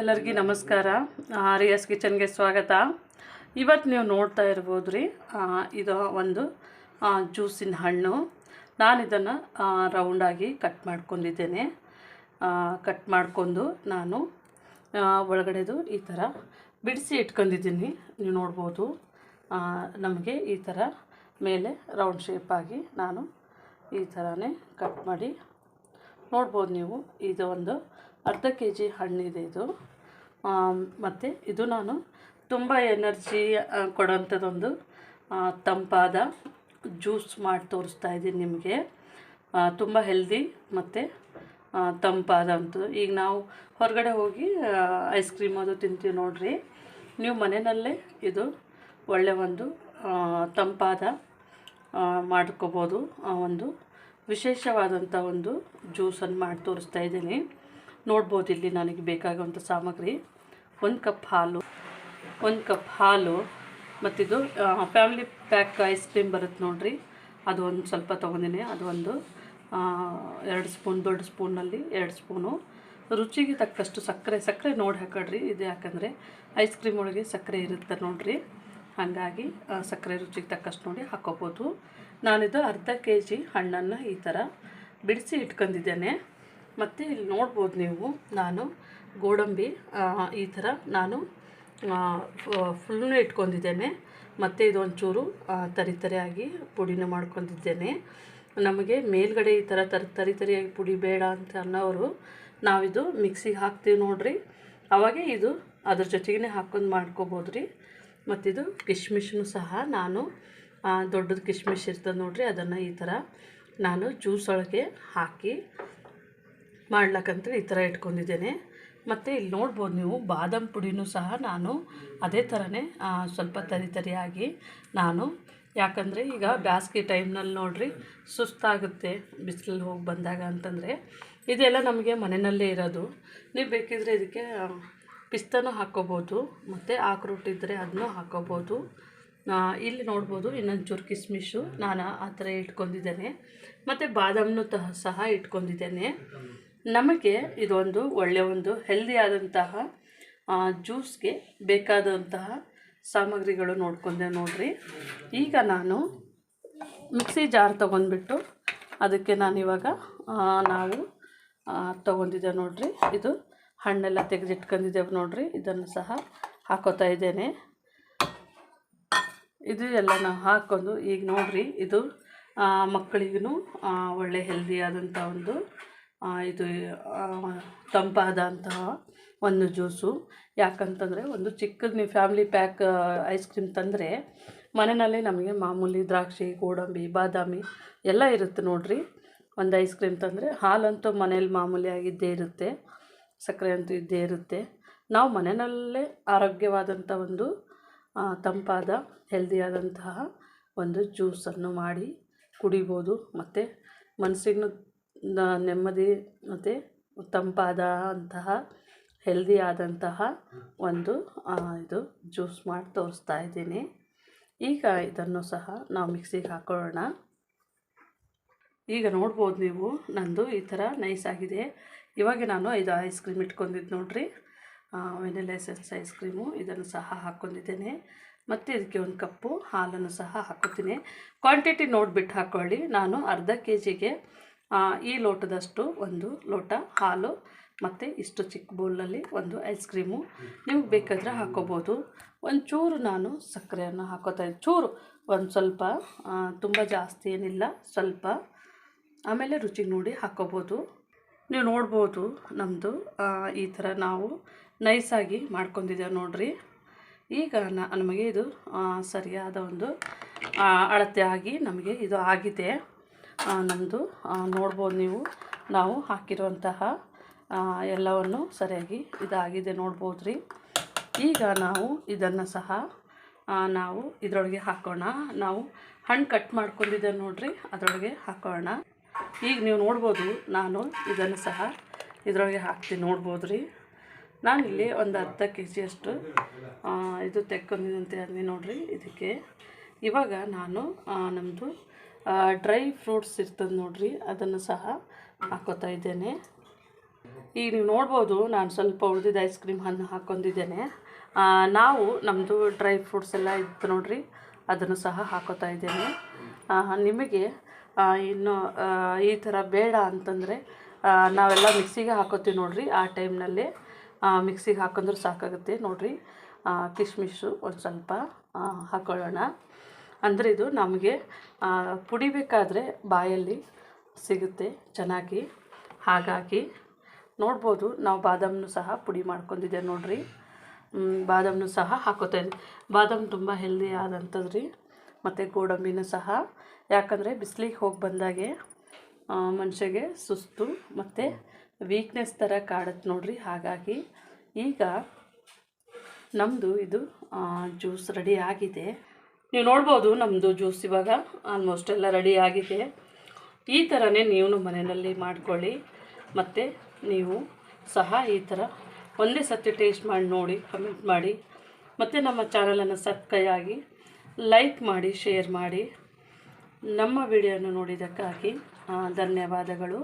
ಎಲ್ಲರಿಗೂ ನಮಸ್ಕಾರ. ರಿಯಸ್ ಕಿಚನ್ಗೆ ಸ್ವಾಗತ. ಇವತ್ತು ನೀವು ನೋಡ್ತಾ ಇರ್ಬೋದು ರೀ ಇದು ಒಂದು ಜ್ಯೂಸಿನ ಹಣ್ಣು. ನಾನು ಇದನ್ನು ರೌಂಡಾಗಿ ಕಟ್ ಮಾಡ್ಕೊಂಡಿದ್ದೇನೆ. ಕಟ್ ಮಾಡಿಕೊಂಡು ನಾನು ಒಳಗಡೆದು ಈ ಥರ ಬಿಡಿಸಿ ಇಟ್ಕೊಂಡಿದ್ದೀನಿ. ನೀವು ನೋಡ್ಬೋದು ನಮಗೆ ಈ ಥರ ಮೇಲೆ ರೌಂಡ್ ಶೇಪಾಗಿ ನಾನು ಈ ಥರನೇ ಕಟ್ ಮಾಡಿ ನೋಡ್ಬೋದು ನೀವು. ಇದು ಒಂದು ಅರ್ಧ ಕೆ ಜಿ ಹಣ್ಣಿದೆ ಇದು. ಮತ್ತು ಇದು ನಾನು ತುಂಬ ಎನರ್ಜಿ ಕೊಡೋಂಥದ್ದೊಂದು ತಂಪಾದ ಜ್ಯೂಸ್ ಮಾಡಿ ತೋರಿಸ್ತಾ ಇದ್ದೀನಿ ನಿಮಗೆ. ತುಂಬ ಹೆಲ್ದಿ ಮತ್ತು ತಂಪಾದಂಥದ್ದು ಈಗ ನಾವು ಹೊರಗಡೆ ಹೋಗಿ ಐಸ್ ಕ್ರೀಮ್ ಅದು ತಿಂತೀವಿ ನೋಡ್ರಿ. ನೀವು ಮನೆಯಲ್ಲೇ ಇದು ಒಳ್ಳೆ ಒಂದು ತಂಪಾದ ಮಾಡ್ಕೋಬೋದು. ಒಂದು ವಿಶೇಷವಾದಂಥ ಒಂದು ಜ್ಯೂಸನ್ನು ಮಾಡಿ ತೋರಿಸ್ತಾ ಇದ್ದೀನಿ. ನೋಡ್ಬೋದು ಇಲ್ಲಿ ನನಗೆ ಬೇಕಾಗುವಂಥ ಸಾಮಗ್ರಿ. ಒಂದು ಕಪ್ ಹಾಲು, ಒಂದು ಕಪ್ ಹಾಲು ಮತ್ತಿದು ಫ್ಯಾಮಿಲಿ ಪ್ಯಾಕ್ ಐಸ್ ಕ್ರೀಮ್ ಬರುತ್ತೆ ನೋಡಿರಿ. ಅದು ಒಂದು ಸ್ವಲ್ಪ ತೊಗೊಂಡಿನಿ. ಅದು ಒಂದು ಎರಡು ಸ್ಪೂನ್, ದೊಡ್ಡ ಸ್ಪೂನಲ್ಲಿ ಎರಡು ಸ್ಪೂನು. ರುಚಿಗೆ ತಕ್ಕಷ್ಟು ಸಕ್ಕರೆ ಸಕ್ಕರೆ ನೋಡಿ ಹಾಕೊಳ್ರಿ ಇದು ಯಾಕಂದರೆ ಐಸ್ ಕ್ರೀಮ್ ಒಳಗೆ ಸಕ್ಕರೆ ಇರುತ್ತೆ ನೋಡಿರಿ. ಹಾಗಾಗಿ ಸಕ್ಕರೆ ರುಚಿಗೆ ತಕ್ಕಷ್ಟು ನೋಡಿ ಹಾಕೋಬೋದು. ನಾನಿದು ಅರ್ಧ ಕೆ ಜಿ ಹಣ್ಣನ್ನು ಈ ಥರ ಬಿಡಿಸಿ ಇಟ್ಕೊಂಡಿದ್ದೇನೆ. ಮತ್ತು ಇಲ್ಲಿ ನೋಡ್ಬೋದು ನೀವು, ನಾನು ಗೋಡಂಬಿ ಈ ಥರ ನಾನು ಫುಲ್ಲು ಇಟ್ಕೊಂಡಿದ್ದೇನೆ. ಮತ್ತು ಇದೊಂಚೂರು ತರಿ ತರಿಯಾಗಿ ಪುಡಿನ ಮಾಡ್ಕೊಂಡಿದ್ದೇನೆ. ನಮಗೆ ಮೇಲ್ಗಡೆ ಈ ಥರ ತರಿ ತರಿ ತರಿಯಾಗಿ ಪುಡಿ ಬೇಡ ಅಂತ ಅನ್ನೋರು ನಾವಿದು ಮಿಕ್ಸಿಗೆ ಹಾಕ್ತೀವಿ ನೋಡ್ರಿ. ಅವಾಗೆ ಇದು ಅದ್ರ ಜೊತೆಗೇ ಹಾಕ್ಕೊಂಡು ಮಾಡ್ಕೋಬೋದು ರೀ ಮತ್ತಿದು ಕಿಶ್ಮಿಶ್ನು ಸಹ ನಾನು ದೊಡ್ಡದು ಕಿಶ್ಮಿಶ್ ಇರ್ತದೆ ನೋಡ್ರಿ, ಅದನ್ನು ಈ ಥರ ನಾನು ಜ್ಯೂಸ್ ಒಳಗೆ ಹಾಕಿ ಮಾಡ್ಲಕ್ಕಂತ ಈ ಥರ ಇಟ್ಕೊಂಡಿದ್ದೇನೆ. ಮತ್ತು ಇಲ್ಲಿ ನೋಡ್ಬೋದು ನೀವು, ಬಾದಾಮ್ ಪುಡಿನೂ ಸಹ ನಾನು ಅದೇ ಥರನೇ ಸ್ವಲ್ಪ ತರಿ ತರಿಯಾಗಿ ನಾನು. ಯಾಕಂದರೆ ಈಗ ಬ್ಯಾಸ್ಗೆ ಟೈಮ್ನಲ್ಲಿ ನೋಡ್ರಿ, ಸುಸ್ತಾಗುತ್ತೆ ಬಿಸಿಲಲ್ಲಿ ಹೋಗಿ ಬಂದಾಗ ಅಂತಂದರೆ. ಇದೆಲ್ಲ ನಮಗೆ ಮನೆಯಲ್ಲೇ ಇರೋದು. ನೀವು ಬೇಕಿದ್ರೆ ಇದಕ್ಕೆ ಪಿಸ್ತಾನೂ ಹಾಕ್ಕೋಬೋದು, ಮತ್ತು ಆಕ್ರೂಟ್ ಇದ್ದರೆ ಅದನ್ನೂ ಹಾಕ್ಕೋಬೋದು. ಇಲ್ಲಿ ನೋಡ್ಬೋದು ಇನ್ನೊಂಚೂರು ಕಿಸ್ಮಿಶು ನಾನು ಆ ಥರ ಇಟ್ಕೊಂಡಿದ್ದೇನೆ. ಮತ್ತು ಬಾದಾಮನ್ನು ಸಹ ಇಟ್ಕೊಂಡಿದ್ದೇನೆ. ನಮಗೆ ಇದೊಂದು ಒಳ್ಳೆಯ ಒಂದು ಹೆಲ್ದಿ ಆದಂತಹ ಜ್ಯೂಸ್ಗೆ ಬೇಕಾದಂತಹ ಸಾಮಗ್ರಿಗಳು ನೋಡ್ಕೊಂಡೆ ನೋಡ್ರಿ. ಈಗ ನಾನು ಮಿಕ್ಸಿ ಜಾರ್ ತೊಗೊಂಡ್ಬಿಟ್ಟು ಅದಕ್ಕೆ ನಾನಿವಾಗ ಇವಾಗ ನಾವು ತೊಗೊಂಡಿದ್ದೆ ನೋಡ್ರಿ. ಇದು ಹಣ್ಣೆಲ್ಲ ತೆಗೆದಿಟ್ಕೊಂಡಿದ್ದೇವೆ ನೋಡ್ರಿ. ಇದನ್ನು ಸಹ ಹಾಕೋತಾ ಇದ್ದೇನೆ. ಇದು ಎಲ್ಲ ನಾವು ಹಾಕ್ಕೊಂಡು, ಈಗ ನೋಡ್ರಿ, ಇದು ಮಕ್ಕಳಿಗೂ ಒಳ್ಳೆ ಹೆಲ್ದಿಯಾದಂಥ ಒಂದು ಇದು ತಂಪಾದಂತಹ ಒಂದು ಜ್ಯೂಸು. ಯಾಕಂತಂದರೆ ಒಂದು ಚಿಕ್ಕದು ನೀವು ಫ್ಯಾಮ್ಲಿ ಪ್ಯಾಕ್ ಐಸ್ ಕ್ರೀಮ್ ತಂದರೆ ಮನೆಯಲ್ಲಿ ನಮಗೆ ಮಾಮೂಲಿ ದ್ರಾಕ್ಷಿ, ಗೋಡಂಬಿ, ಬಾದಾಮಿ ಎಲ್ಲ ಇರುತ್ತೆ ನೋಡಿರಿ. ಒಂದು ಐಸ್ ಕ್ರೀಮ್ ತಂದರೆ ಹಾಲಂತೂ ಮನೇಲಿ ಮಾಮೂಲಿಯಾಗಿದ್ದೇ ಇರುತ್ತೆ. ಸಕ್ಕರೆ ಅಂತೂ ಇದ್ದೇ ಇರುತ್ತೆ. ನಾವು ಮನೆಯಲ್ಲೇ ಆರೋಗ್ಯವಾದಂಥ ಒಂದು ತಂಪಾದ ಹೆಲ್ದಿಯಾದಂತಹ ಒಂದು ಜ್ಯೂಸನ್ನು ಮಾಡಿ ಕುಡಿಬೋದು. ಮತ್ತು ಮನಸ್ಸಿಗೂ ನೆಮ್ಮದಿ ಮತ್ತು ತಂಪಾದ ಅಂತಹ ಹೆಲ್ದಿ ಆದಂತಹ ಒಂದು ಇದು ಜ್ಯೂಸ್ ಮಾಡಿ ತೋರಿಸ್ತಾ ಇದ್ದೀನಿ. ಈಗ ಇದನ್ನು ಸಹ ನಾವು ಮಿಕ್ಸಿಗೆ ಹಾಕೊಳ್ಳೋಣ. ಈಗ ನೋಡ್ಬೋದು ನೀವು ನಂದು ಈ ಥರ ನೈಸ್ ಆಗಿದೆ. ಇವಾಗ ನಾನು ಇದು ಐಸ್ ಕ್ರೀಮ್ ಇಟ್ಕೊಂಡಿದ್ದು ನೋಡ್ರಿ. ವೆನಿಲ್ಲ ಐಸ್ ಕ್ರೀಮು ಇದನ್ನು ಸಹ ಹಾಕ್ಕೊಂಡಿದ್ದೇನೆ ಮತ್ತು ಇದಕ್ಕೆ ಒಂದು ಕಪ್ಪು ಹಾಲನ್ನು ಸಹ ಹಾಕೋತೀನಿ ಕ್ವಾಂಟಿಟಿ ನೋಡಿಬಿಟ್ಟು ಹಾಕ್ಕೊಳ್ಳಿ ನಾನು ಅರ್ಧ ಕೆ ಜಿಗೆ ಈ ಲೋಟದಷ್ಟು ಒಂದು ಲೋಟ ಹಾಲು ಮತ್ತು ಇಷ್ಟು ಚಿಕ್ಕ ಬೌಲಲ್ಲಿ ಒಂದು ಐಸ್ ಕ್ರೀಮು ನಿಮ್ಗೆ ಬೇಕಾದರೆ ಹಾಕೋಬೋದು. ಒಂಚೂರು ನಾನು ಸಕ್ಕರೆಯನ್ನು ಹಾಕೋತಾ ಚೂರು, ಒಂದು ಸ್ವಲ್ಪ ತುಂಬ ಜಾಸ್ತಿ ಏನಿಲ್ಲ, ಸ್ವಲ್ಪ. ಆಮೇಲೆ ರುಚಿಗೆ ನೋಡಿ ಹಾಕೋಬೋದು. ನೀವು ನೋಡ್ಬೋದು ನಮ್ಮದು ಈ ಥರ ನಾವು ನೈಸಾಗಿ ಮಾಡ್ಕೊಂಡಿದ್ದೇವೆ ನೋಡ್ರಿ. ಈಗ ನಮಗೆ ಇದು ಸರಿಯಾದ ಒಂದು ಅಳತೆ ಆಗಿ ನಮಗೆ ಇದು ಆಗಿದೆ. ನಮ್ಮದು ನೋಡ್ಬೋದು ನೀವು. ನಾವು ಹಾಕಿರುವಂತಹ ಎಲ್ಲವನ್ನು ಸರಿಯಾಗಿ ಇದಾಗಿದೆ ನೋಡ್ಬೋದು ರೀ ಈಗ ನಾವು ಇದನ್ನು ಸಹ ನಾವು ಇದರೊಳಗೆ ಹಾಕೋಣ. ನಾವು ಹಣ್ಣು ಕಟ್ ಮಾಡ್ಕೊಂಡಿದ್ದೆ ನೋಡ್ರಿ, ಅದರೊಳಗೆ ಹಾಕೋಣ. ಈಗ ನೀವು ನೋಡ್ಬೋದು, ನಾನು ಇದನ್ನು ಸಹ ಇದರೊಳಗೆ ಹಾಕ್ತೀನಿ ನೋಡ್ಬೋದು ರೀ ನಾನಿಲ್ಲಿ ಒಂದು ಅರ್ಧ ಕೆ ಜಿಯಷ್ಟು ಇದು ತೆಕ್ಕೊಂಡಿದ್ದಂತ ಅಂದು ನೋಡ್ರಿ, ಇದಕ್ಕೆ. ಇವಾಗ ನಾನು ನಮ್ಮದು ಡ್ರೈ ಫ್ರೂಟ್ಸ್ ಇರ್ತದೆ ನೋಡ್ರಿ, ಅದನ್ನು ಸಹ ಹಾಕೋತಾ ಇದ್ದೇನೆ. ಈಗ ನೀವು ನೋಡ್ಬೋದು, ನಾನು ಸ್ವಲ್ಪ ಉಳಿದಿದ್ದ ಐಸ್ ಕ್ರೀಮ್ ಹಣ್ಣು ಹಾಕೊಂಡಿದ್ದೇನೆ. ನಾವು ನಮ್ಮದು ಡ್ರೈ ಫ್ರೂಟ್ಸ್ ಎಲ್ಲ ಇತ್ತು ನೋಡ್ರಿ, ಅದನ್ನು ಸಹ ಹಾಕೋತಾ ಇದ್ದೇನೆ. ನಿಮಗೆ ಇನ್ನು ಈ ಥರ ಬೇಡ ಅಂತಂದರೆ ನಾವೆಲ್ಲ ಮಿಕ್ಸಿಗೆ ಹಾಕೋತೀವಿ ನೋಡ್ರಿ, ಆ ಟೈಮ್ನಲ್ಲಿ ಮಿಕ್ಸಿಗೆ ಹಾಕೊಂಡ್ರೆ ಸಾಕಾಗುತ್ತೆ ನೋಡ್ರಿ. ಕಿಶ್ಮಿಶು ಒಂದು ಸ್ವಲ್ಪ ಹಾಕೊಳ್ಳೋಣ. ಅಂದರೆ ಇದು ನಮಗೆ ಪುಡಿಬೇಕಾದ್ರೆ ಬಾಯಲ್ಲಿ ಸಿಗುತ್ತೆ ಚೆನ್ನಾಗಿ. ಹಾಗಾಗಿ ನೋಡ್ಬೋದು, ನಾವು ಬಾದಾಮನ್ನು ಸಹ ಪುಡಿ ಮಾಡ್ಕೊಂಡಿದ್ದೆ ನೋಡ್ರಿ. ಬಾದಾಮನ್ನು ಸಹ ಹಾಕೋತಾ ಇದ್ದೆ ಬಾದಾಮ್ ತುಂಬ ಹೆಲ್ದಿ ಆದಂಥದ್ದು ರೀ ಮತ್ತು ಗೋಡಂಬಿನೂ ಸಹ. ಯಾಕಂದರೆ ಬಿಸಿಲಿಗೆ ಹೋಗಿ ಬಂದಾಗೆ ಮನುಷ್ಯಗೆ ಸುಸ್ತು ಮತ್ತು ವೀಕ್ನೆಸ್ ಥರ ಕಾಡುತ್ತೆ ನೋಡ್ರಿ. ಹಾಗಾಗಿ ಈಗ ನಮ್ಮದು ಇದು ಜ್ಯೂಸ್ ರೆಡಿ ಆಗಿದೆ. ನೀವು ನೋಡ್ಬೋದು ನಮ್ಮದು ಜ್ಯೂಸ್ ಇವಾಗ ಆಲ್ಮೋಸ್ಟ್ ಎಲ್ಲ ರೆಡಿ ಆಗಿದೆ. ಈ ಥರನೇ ನೀವು ಮನೆಯಲ್ಲಿ ಮಾಡ್ಕೊಳ್ಳಿ. ಮತ್ತು ನೀವು ಸಹ ಈ ಥರ ಒಂದೇ ಸತಿ ಟೇಸ್ಟ್ ಮಾಡಿ ನೋಡಿ ಕಮೆಂಟ್ ಮಾಡಿ. ಮತ್ತು ನಮ್ಮ ಚಾನಲನ್ನು ಸಬ್ಸ್ಕ್ರೈಬ್ ಆಗಿ ಲೈಕ್ ಮಾಡಿ ಶೇರ್ ಮಾಡಿ. ನಮ್ಮ ವಿಡಿಯೋನ ನೋಡಿದ್ದಕ್ಕಾಗಿ ಧನ್ಯವಾದಗಳು.